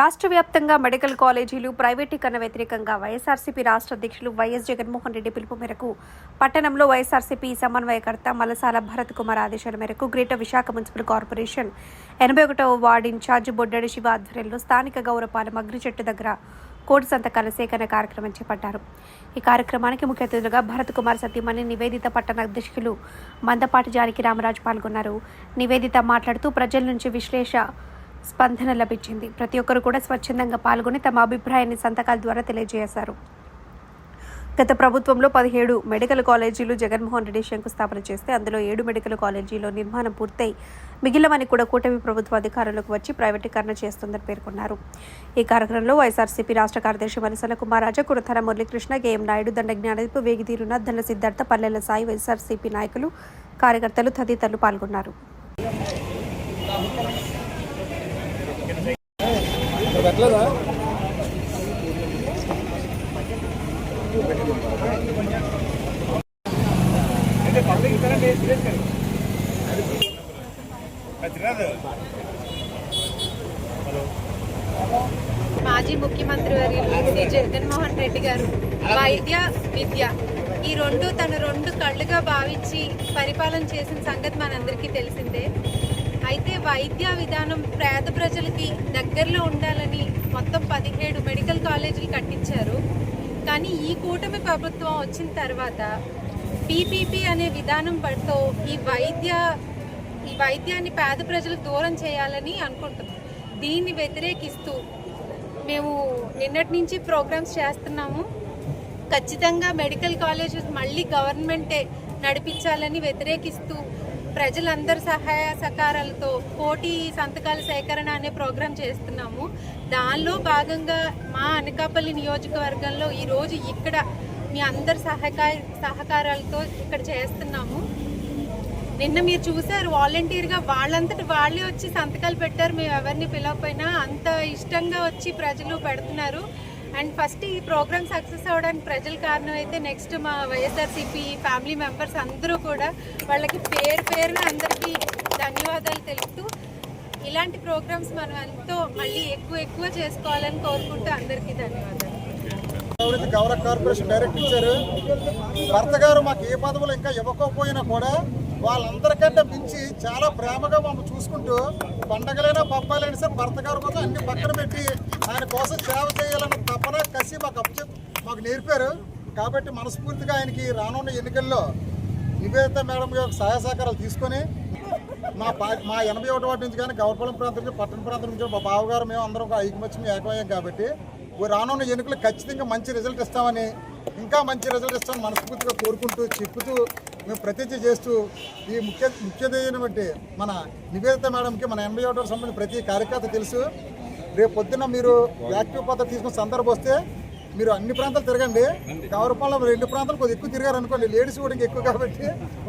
రాష్ట్ర వ్యాప్తంగా మెడికల్ కాలేజీలు ప్రైవేటీకరణ వ్యతిరేకంగా వైఎస్ఆర్సీపీ రాష్ట్ర అధ్యక్షులు వైఎస్ జగన్మోహన్ రెడ్డి పిలుపు మేరకు పట్టణంలో వైఎస్ఆర్సీపీ సమన్వయకర్త మలసాల భరత్ కుమార్ ఆదేశాల మేరకు గ్రేటర్ విశాఖ మున్సిపల్ కార్పొరేషన్ ఎనభై ఒకటవ వార్డు ఇన్ఛార్జ్ బొడ్డడి శివ ఆధ్వర్యంలో స్థానిక గౌరపాలెం అగ్రి చెట్టు దగ్గర కోటి సంతకాల సేకరణ కార్యక్రమం చేపట్టారు. ఈ కార్యక్రమానికి ముఖ్య అతిథులుగా భరత్ కుమార్ సత్యమణి నివేదిత పట్టణ అధ్యక్షులు మందపాటి జానకి రామరాజు పాల్గొన్నారు. నివేదిత మాట్లాడుతూ ప్రజల నుంచి విశ్లేష స్పందన లభించింది. ప్రతి ఒక్కరు కూడా స్వచ్ఛందంగా పాల్గొని తమ అభిప్రాయాన్ని సంతకాల ద్వారా తెలియజేశారు. గత ప్రభుత్వంలో పదిహేడు మెడికల్ కాలేజీలు జగన్మోహన్ రెడ్డి శంకుస్థాపన చేస్తే అందులో ఏడు మెడికల్ కాలేజీలో నిర్మాణం పూర్తయి మిగిలినవని కూడా కూటమి ప్రభుత్వ అధికారంలోకి వచ్చి ప్రైవేటీకరణ చేస్తుందని పేర్కొన్నారు. ఈ కార్యక్రమంలో వైఎస్ఆర్సీపీ రాష్ట్ర కార్యదర్శి వనసల కుమారాజా కురథర మురళీకృష్ణ కేఎం నాయుడు దండ జ్ఞానదీప్ వేగితీరున ధన సిద్ధార్థ పల్లెల సాయి వైఎస్ఆర్సీపీ నాయకులు కార్యకర్తలు తదితరులు పాల్గొన్నారు. పెట్టలేదా మాజీ ముఖ్యమంత్రి వర్యులు శ్రీ జగన్మోహన్ రెడ్డి గారు వైద్య విద్య. ఈ రెండు తన రెండు కళ్ళుగా భావించి పరిపాలన చేసిన సంగతి మనందరికీ తెలిసిందే. అయితే వైద్య విధానం పేద ప్రజలకి దగ్గరలో ఉండాలని మొత్తం పదిహేడు మెడికల్ కాలేజీలు కట్టించారు. కానీ ఈ కూటమి ప్రభుత్వం వచ్చిన తర్వాత పీపీపీ అనే విధానం పడుతూ ఈ వైద్య ఈ వైద్యాన్ని పేద ప్రజలకు దూరం చేయాలని అనుకుంటున్నాం. దీన్ని వ్యతిరేకిస్తూ మేము నిన్నటి నుంచి ప్రోగ్రామ్స్ చేస్తున్నాము. ఖచ్చితంగా మెడికల్ కాలేజెస్ మళ్ళీ గవర్నమెంటే నడిపించాలని వ్యతిరేకిస్తూ ప్రజలందరి సహాయ సహకారాలతో కోటి సంతకాల సేకరణ అనే ప్రోగ్రాం చేస్తున్నాము. దానిలో భాగంగా మా అనకాపల్లి నియోజకవర్గంలో ఈరోజు ఇక్కడ మీ అందరి సహకార సహకారాలతో ఇక్కడ చేస్తున్నాము. నిన్న మీరు చూసారు వాలంటీర్గా వాళ్ళంతటి వాళ్ళే వచ్చి సంతకాలు పెట్టారు. మేము ఎవరిని పిలవకపోయినా అంత ఇష్టంగా వచ్చి ప్రజలు పెడుతున్నారు. అండ్ ఫస్ట్ ఈ ప్రోగ్రామ్ సక్సెస్ అవ్వడానికి ప్రజల కారణం అయితే నెక్స్ట్ మా వైఎస్ఆర్సీపీ ఫ్యామిలీ మెంబర్స్ అందరూ కూడా వాళ్ళకి పేరు పేరున అందరికీ ధన్యవాదాలు తెలుపుతూ ఇలాంటి ప్రోగ్రామ్స్ మనం ఎంతో మళ్ళీ ఎక్కువ ఎక్కువ చేసుకోవాలని కోరుకుంటూ అందరికీ ధన్యవాదాలు. గౌరవ కార్పొరేషన్ డైరెక్టర్ ఇచ్చారు. భర్త గారు మాకు ఏ పదవులు ఇంకా ఇవ్వకపోయినా కూడా వాళ్ళందరికంటే మించి చాలా ప్రేమగా మమ్మల్ని చూసుకుంటూ పండగలైనా పబ్బాలైనా సరే భర్త గారి కోసం అన్ని పక్కన పెట్టి ఆయన కోసం సేవ చేయాలన్న తపన కసి మాకు అప్పచె మాకు నేర్పారు. కాబట్టి మనస్ఫూర్తిగా ఆయనకి రానున్న ఎన్నికల్లో నివేదిత మేడం యొక్క సహాయ సహకారాలు తీసుకొని మా పా మా ఎనభై ఒకటి వాటి నుంచి కానీ గౌరపాలెం ప్రాంతం నుంచి పట్టణ ప్రాంతం నుంచి మా బావగారు మేము అందరం ఒక ఐకమత్యం ఏకమయ్యాం కాబట్టి రానున్న ఎన్నికలు ఖచ్చితంగా మంచి రిజల్ట్ ఇస్తామని ఇంకా మంచి రిజల్ట్ ఇస్తామని మనస్ఫూర్తిగా కోరుకుంటూ చెప్పుతూ మేము ప్రతిజ్ఞ చేస్తూ ఈ ముఖ్య ముఖ్యమైనటువంటి మన నివేదిత మేడంకి మన ఎనభై ఒకటి సంబంధించిన ప్రతి కార్యకర్త తెలుసు. రేపు పొద్దున్న మీరు యాక్టివ్ పద్ధతి తీసుకున్న సందర్భం వస్తే మీరు అన్ని ప్రాంతాలు తిరగండి. గౌరపాలెం రెండు ప్రాంతాలు కొద్దిగా ఎక్కువ తిరిగారు అనుకోండి లేడీస్ కూడా ఎక్కువ కాబట్టి వాళ్ళ